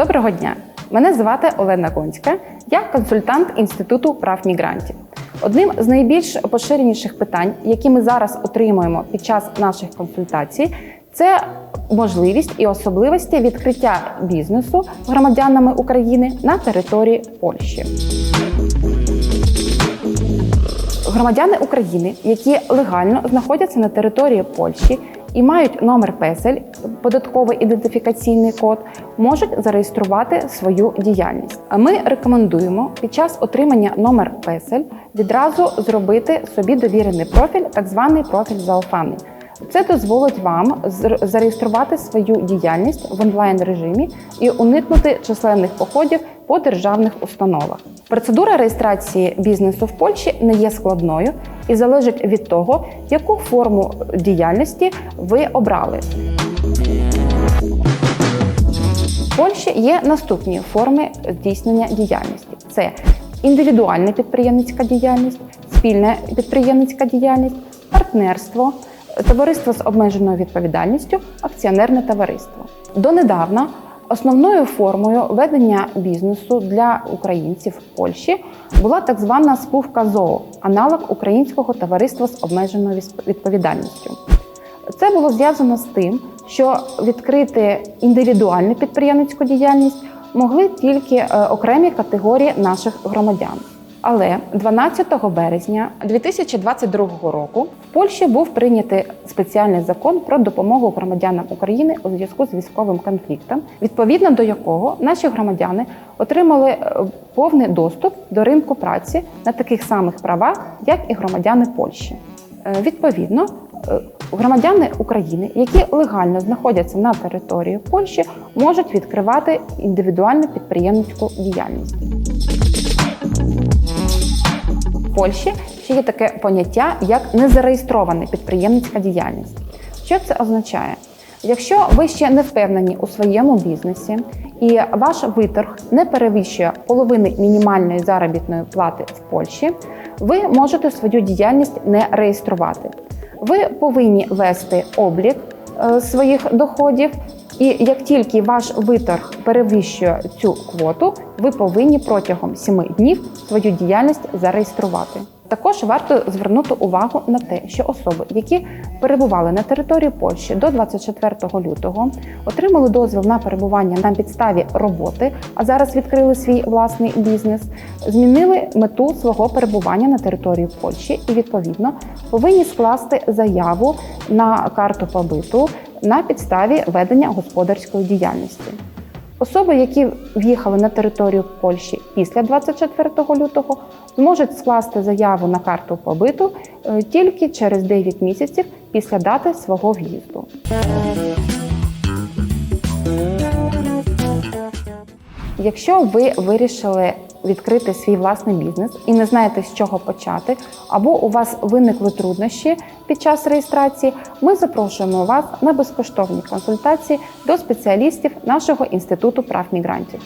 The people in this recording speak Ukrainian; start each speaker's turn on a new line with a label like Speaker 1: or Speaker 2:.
Speaker 1: Доброго дня! Мене звати Олена Гонська. Я консультант Інституту прав мігрантів. Одним з найбільш поширеніших питань, які ми зараз отримуємо під час наших консультацій, це можливість і особливості відкриття бізнесу громадянами України на території Польщі. Громадяни України, які легально знаходяться на території Польщі і мають номер песель, податковий ідентифікаційний код, можуть зареєструвати свою діяльність. А ми рекомендуємо під час отримання номер песель відразу зробити собі довірений профіль, так званий профіль зауфаний. Це дозволить вам зареєструвати свою діяльність в онлайн режимі і уникнути численних походів по державних установах. Процедура реєстрації бізнесу в Польщі не є складною і залежить від того, яку форму діяльності ви обрали. В Польщі є наступні форми здійснення діяльності: це індивідуальна підприємницька діяльність, спільна підприємницька діяльність, партнерство, товариство з обмеженою відповідальністю, акціонерне товариство. Донедавна основною формою ведення бізнесу для українців в Польщі була так звана спувка ЗОО, аналог українського товариства з обмеженою відповідальністю. Це було зв'язано з тим, що відкрити індивідуальну підприємницьку діяльність могли тільки е, окремі категорії наших громадян. Але 12 березня 2022 року в Польщі був прийнятий спеціальний закон про допомогу громадянам України у зв'язку з військовим конфліктом, відповідно до якого наші громадяни отримали е, повний доступ до ринку праці на таких самих правах, як і громадяни Польщі. Е, Відповідно, е, громадяни України, які легально знаходяться на території Польщі, можуть відкривати індивідуальну підприємницьку діяльність. Польщі ще є таке поняття як незареєстрована підприємницька діяльність. Що це означає? Якщо ви ще не впевнені у своєму бізнесі і ваш виторг не перевищує половини мінімальної заробітної плати в Польщі, ви можете свою діяльність не реєструвати. Ви повинні вести облік е, своїх доходів, і як тільки ваш виторг перевищує цю квоту, ви повинні протягом 7 днів свою діяльність зареєструвати. Також варто звернути увагу на те, що особи, які перебували на території Польщі до 24 лютого, отримали дозвіл на перебування на підставі роботи, а зараз відкрили свій власний бізнес, змінили мету свого перебування на території Польщі і відповідно повинні скласти заяву на карту побиту на підставі ведення господарської діяльності. Особи, які в'їхали на територію Польщі після 24 лютого, зможуть скласти заяву на карту побиту е, тільки через 9 місяців після дати свого в'їзду. Якщо ви вирішили відкрити свій власний бізнес і не знаєте, з чого почати, або у вас виникли труднощі під час реєстрації, ми запрошуємо вас на безкоштовні консультації до спеціалістів нашого інституту прав мігрантів.